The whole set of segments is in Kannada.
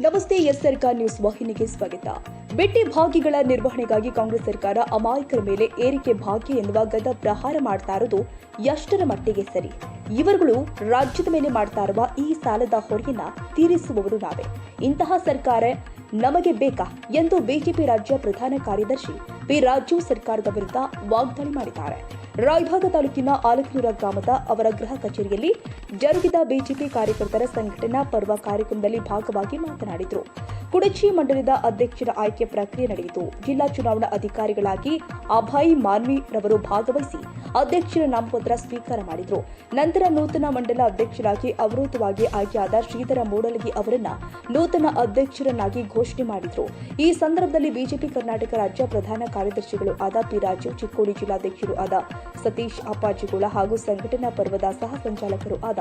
ನಮಸ್ತೆ, ಎಸ್ ಸರ್ಕಾರ್ ನ್ಯೂಸ್ ವಾಹಿನಿಗೆ ಸ್ವಾಗತ. ಬೆಟ್ಟಿ ಭಾಗಿಗಳ ನಿರ್ವಹಣೆಗಾಗಿ ಕಾಂಗ್ರೆಸ್ ಸರ್ಕಾರ ಅಮಾಯಕರ ಮೇಲೆ ಏರಿಕೆ ಭಾಗ್ಯ ಎನ್ನುವ ಗದ ಪ್ರಹಾರ ಮಾಡ್ತಾ ಇರೋದು ಎಷ್ಟರ ಮಟ್ಟಿಗೆ ಸರಿ? ಇವರುಗಳು ರಾಜ್ಯದ ಮೇಲೆ ಮಾಡ್ತಾ ಇರುವ ಈ ಸಾಲದ ಹೊರೆಯನ್ನ ತೀರಿಸುವವರು ನಾವೇ. ಇಂತಹ ಸರ್ಕಾರ ನಮಗೆ ಬೇಕಾ ಎಂದು ಬಿಜೆಪಿ ರಾಜ್ಯ ಪ್ರಧಾನ ಕಾರ್ಯದರ್ಶಿ ಪಿ ರಾಜು ಸರ್ಕಾರದ ವಿರುದ್ಧ ವಾಗ್ದಾಳಿ ಮಾಡಿದ್ದಾರೆ. ರಾಯಭಾಗ ತಾಲೂಕಿನ ಆಲಕನೂರ ಗ್ರಾಮದ ಅವರ ಗೃಹ ಕಚೇರಿಯಲ್ಲಿ ಜರುಗಿದ ಬಿಜೆಪಿ ಕಾರ್ಯಕರ್ತರ ಸಂಘಟನಾ ಪರ್ವ ಕಾರ್ಯಕ್ರಮದಲ್ಲಿ ಭಾಗವಾಗಿ ಮಾತನಾಡಿದರು. ಕುಡಚಿ ಮಂಡಲದ ಅಧ್ಯಕ್ಷರ ಆಯ್ಕೆ ಪ್ರಕ್ರಿಯೆ ನಡೆಯಿತು. ಜಿಲ್ಲಾ ಚುನಾವಣಾ ಅಧಿಕಾರಿಗಳಾಗಿ ಅಭಯ್ ಮಾನ್ವಿ ರವರು ಭಾಗವಹಿಸಿ ಅಧ್ಯಕ್ಷರ ನಾಮಪತ್ರ ಸ್ವೀಕಾರ ಮಾಡಿದರು. ನಂತರ ನೂತನ ಮಂಡಲ ಅಧ್ಯಕ್ಷರಾಗಿ ಅವಿರೋಧವಾಗಿ ಆಯ್ಕೆಯಾದ ಶ್ರೀಧರ ಮೂಡಲಗಿ ಅವರನ್ನ ನೂತನ ಅಧ್ಯಕ್ಷರನ್ನಾಗಿ ಘೋಷಣೆ ಮಾಡಿದರು. ಈ ಸಂದರ್ಭದಲ್ಲಿ ಬಿಜೆಪಿ ಕರ್ನಾಟಕ ರಾಜ್ಯ ಪ್ರಧಾನ ಕಾರ್ಯದರ್ಶಿಗಳು ಆದ ಪಿ ರಾಜು, ಚಿಕ್ಕೋಡಿ ಜಿಲ್ಲಾಧ್ಯಕ್ಷರು ಆದ ಸತೀಶ್ ಅಪ್ಪಾಜಿಗೋಳ ಹಾಗೂ ಸಂಘಟನಾ ಪರ್ವದ ಸಹ ಸಂಚಾಲಕರು ಆದ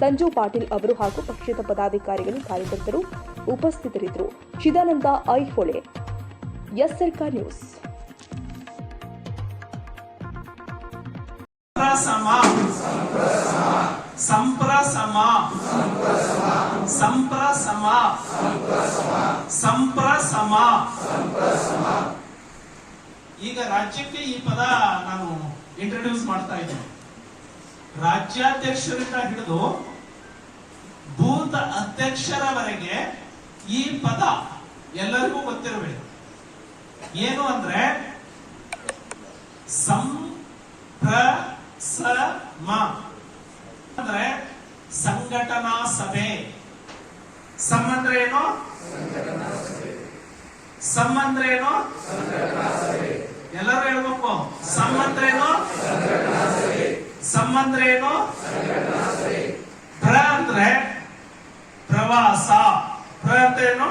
ಸಂಜು ಪಾಟೀಲ್ ಅವರು ಹಾಗೂ ಪಕ್ಷದ ಪದಾಧಿಕಾರಿಗಳು ಕಾರ್ಯಕರ್ತರು ಉಪಸ್ಥಿತರಿದ್ದರು. Chidananda, Aihole, S news. ಸಂಪ್ರಸಮ. ಸಂಪ್ರಸಮ. ಸಂಪ್ರಸಮ. ಸಂಪ್ರಸಮ. ಈಗ ರಾಜ್ಯಕ್ಕೆ ಈ ಪದ ನಾನು ಇಂಟ್ರೊಡ್ಯೂಸ್ ಮಾಡ್ತಾ ಇದ್ದೇನೆ. ರಾಜ್ಯಾಧ್ಯಕ್ಷರಿಂದ ಹಿಡಿದು ಭೂತ ಅಧ್ಯಕ್ಷರವರೆಗೆ ಈ ಪದ ಎಲ್ಲರಿಗೂ ಗೊತ್ತಿರಬೇಕು. ಏನು ಅಂದ್ರೆ ಸಂಪ್ರಸಮ ಅಂದ್ರೆ ಸಂಘಟನಾ ಸಭೆ. ಸಂಬಂಧ ಏನು? ಸಂಬಂಧ ಏನು? ಎಲ್ಲರೂ ಹೇಳ್ಬೇಕು. ಸಂಬಂಧ ಏನು? ಸಂಬಂಧ ಏನು? ಪ್ರ ಅಂದ್ರೆ ಪ್ರವಾಸ. ಪ್ರ ಅಂತ ಏನು?